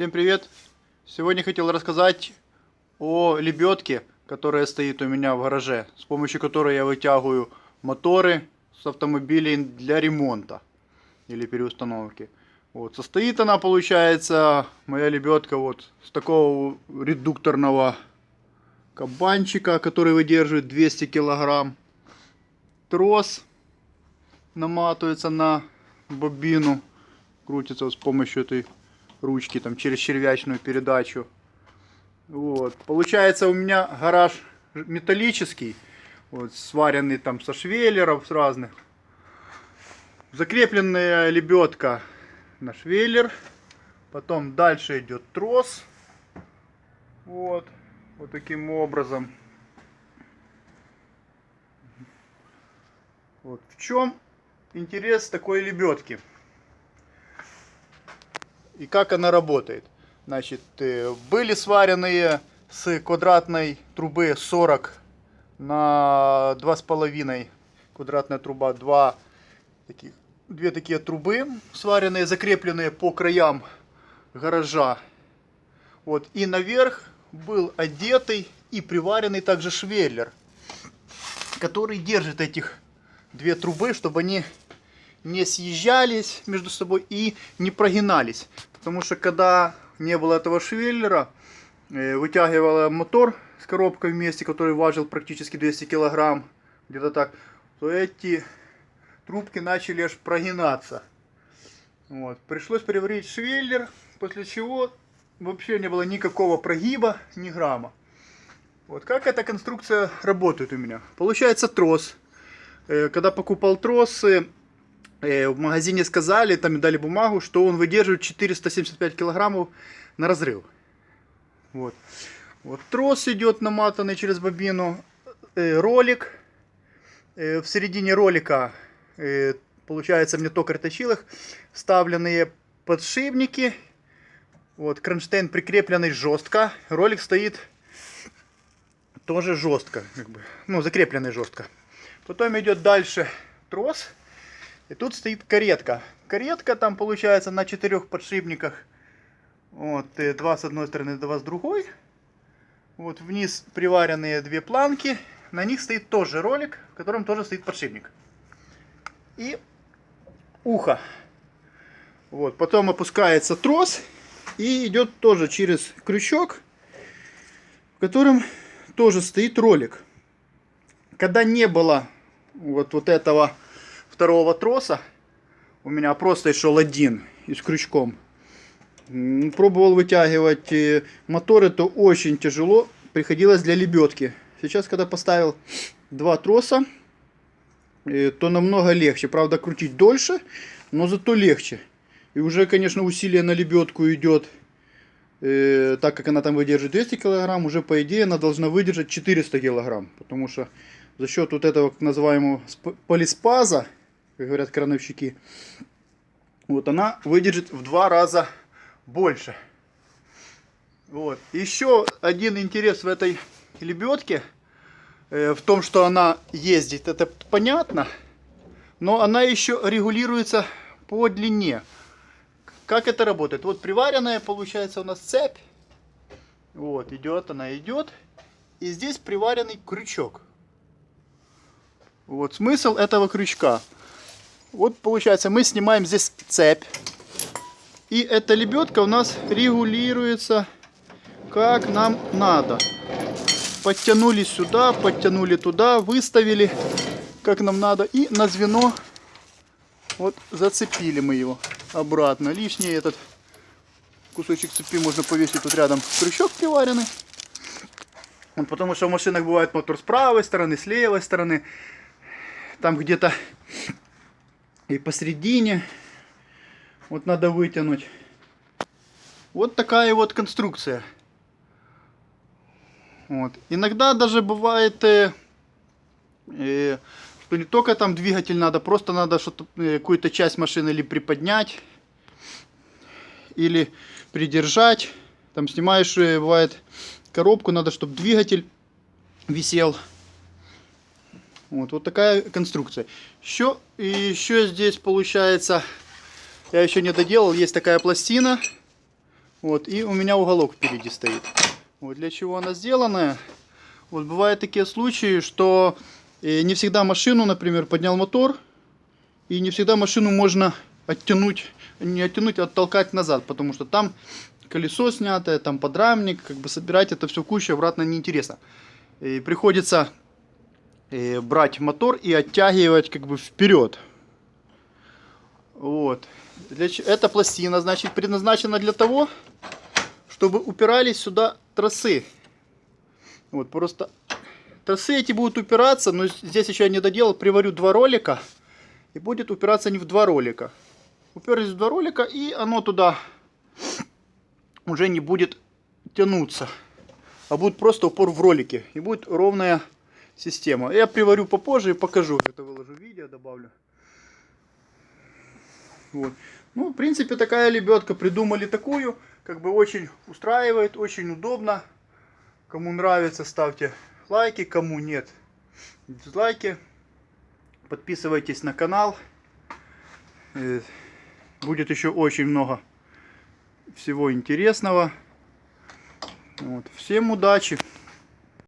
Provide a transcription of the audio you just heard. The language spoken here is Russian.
Всем привет! Сегодня хотел рассказать о лебедке, которая стоит у меня в гараже, с помощью которой я вытягиваю моторы с автомобилей для ремонта или переустановки. Вот. Состоит она, получается, моя лебедка вот с такого редукторного кабанчика, который выдерживает 200 килограмм. Трос наматывается на бобину, крутится с помощью этой ручки там через червячную передачу. Вот. Получается у меня гараж металлический, вот, сваренный там со швеллеров с разных. Закрепленная лебедка на швеллер. Потом дальше идет трос. Вот. Вот таким образом. Вот. В чем интерес такой лебедки? И как она работает? Значит, э, были сваренные с квадратной трубы 40 на 2,5 квадратная труба, два таких, две такие трубы сваренные, закрепленные по краям гаража. Вот, и наверх был одетый и приваренный также швеллер, который держит этих две трубы, чтобы они не съезжались между собой и не прогинались. Потому что когда не было этого швеллера, вытягивала мотор с коробкой вместе, который важил практически 200 килограмм, где-то так, то эти трубки начали аж прогинаться. Вот. Пришлось переварить швеллер, после чего вообще не было никакого прогиба, ни грамма. Вот как эта конструкция работает у меня. Получается трос. Когда покупал тросы, в магазине сказали, там дали бумагу, что он выдерживает 475 килограммов на разрыв. Вот. Вот трос идет наматанный через бобину, э, ролик. В середине ролика, получается, мне токарь точил их, вставленные подшипники. Вот, кронштейн прикрепленный жестко. Ролик стоит тоже жестко, как бы, ну, закрепленный жестко. Потом идет дальше трос. И тут стоит каретка. Каретка там получается на четырех подшипниках. Вот, два с одной стороны, два с другой. Вот вниз приваренные две планки. На них стоит тоже ролик, в котором тоже стоит подшипник. И ухо. Вот, потом опускается трос и идет тоже через крючок, в котором тоже стоит ролик. Когда не было вот, вот этого второго троса, у меня просто шел один и с крючком. Пробовал вытягивать моторы, то очень тяжело приходилось для лебедки. Сейчас, когда поставил два троса, э, то намного легче. Правда, крутить дольше, но зато легче. И уже, конечно, усилие на лебедку идет э, так как она там выдержит 200 килограмм, уже по идее она должна выдержать 400 килограмм. Потому что за счет вот этого так называемого полиспаза, как говорят крановщики, вот она выдержит в два раза больше. Вот. Еще один интерес в этой лебедке э, в том, что она ездит, это понятно, но она еще регулируется по длине. Как это работает? Вот приваренная получается у нас цепь. Вот, идет она, идет. И здесь приваренный крючок. Вот смысл этого крючка. Вот получается мы снимаем здесь цепь. И эта лебедка у нас регулируется как нам надо. Подтянули сюда, подтянули туда, выставили как нам надо. И на звено вот зацепили мы его обратно. Лишний этот кусочек цепи можно повесить тут рядом крючок приваренный. Вот потому что в машинах бывает мотор с правой стороны, с левой стороны. Там где-то и посередине. Вот надо вытянуть. Вот такая вот конструкция. Вот. Иногда даже бывает, э, э, что не только там двигатель надо, просто надо что-то э, какую-то часть машины или приподнять, или придержать. Там снимаешь, э, бывает, коробку, надо, чтобы двигатель висел. Вот, вот такая конструкция. Еще, и еще здесь получается, я еще не доделал, есть такая пластина. Вот, и у меня уголок впереди стоит. Вот для чего она сделана. Вот бывают такие случаи, что э, не всегда машину, например, поднял мотор, и не всегда машину можно оттянуть, не оттянуть, а оттолкать назад, потому что там колесо снятое, там подрамник, как бы собирать это все в кучу обратно неинтересно. И приходится брать мотор и оттягивать как бы вперед. Вот. Для, эта пластина, значит, предназначена для того, чтобы упирались сюда тросы. Вот, просто тросы эти будут упираться, но здесь еще я не доделал, приварю два ролика, и будет упираться не в два ролика. Уперлись в два ролика, и оно туда уже не будет тянуться, а будет просто упор в ролике, и будет ровная система. Я приварю попозже и покажу, это выложу видео, добавлю. Вот. Ну, в принципе, такая лебедка. Придумали такую. Как бы очень устраивает, очень удобно. Кому нравится, ставьте лайки. Кому нет, дизлайки. Подписывайтесь на канал. Э, Будет еще очень много всего интересного. Вот. Всем удачи!